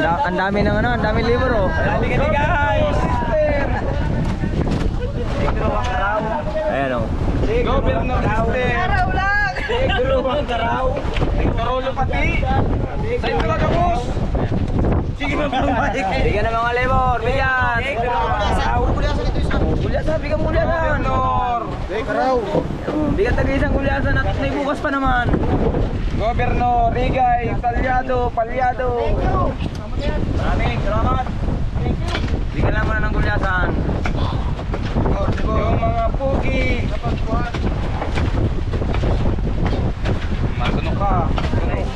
ang dami ng ano, ang dami libro. Dami ka guys! Ayan oh. Governor Mister! Araw lang! Dalawang karaw! Torolo pati! Sa ito ka boss! Sige na bumalik! Bigyan ng mga libor, bigyan. Pupulyasan ito isa. Gulyasan, bigyan mo gulyasan. Governor! Bigyan tayo isang gulyasan at may bukas pa naman. Governor Rigay Talyado Palyado! Maraming salamat! Bigyan lang muna ng gulyasan. Yung mga pugi! Matunog ka! Tunog!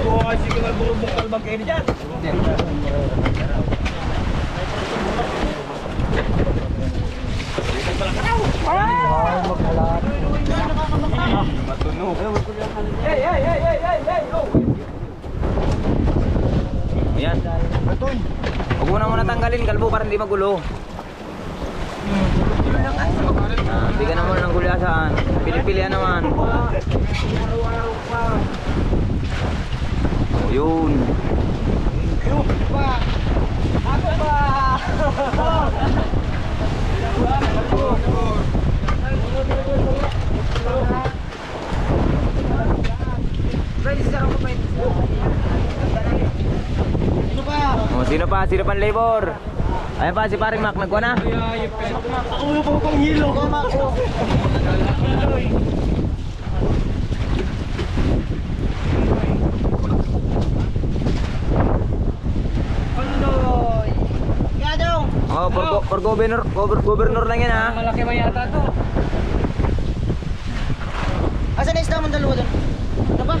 Oo, kasi ko nagburubok kalbag kayo dyan! Matunog! Hey, Huwag mo na muna tanggalin, kalbo para hindi magulo. Ah, bigyan na muna ng gulyasan. Pili-pilihan naman. Oh, yun. Sino pa? Sino pa labor? Ayan pa, si paring Mac, nagkuha na? Ako po pang hilo ko, Mako! Pandoy! Yadong! Oh, for, go- for governor, gover- governor lang yan ha. Malaki ba yata to? Asan na isda mong dalawa doon? Ano ba?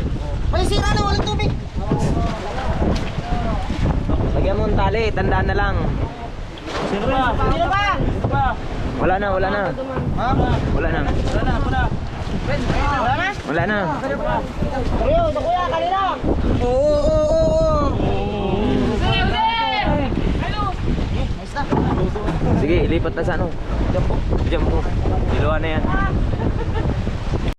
May sira na, walang tubig! Lagyan mo ng tali, tandaan na lang. Sino ba? Sino ba? Sino ba? Wala na, wala na. Ha? Wala na. Wala na, wala. Wala na? Wala na. Kuya, kuya, kanina! Oo, oo, oo, oo! Sige, lipat na sa ano. Diyan po. Diyan po. Diluwa na yan.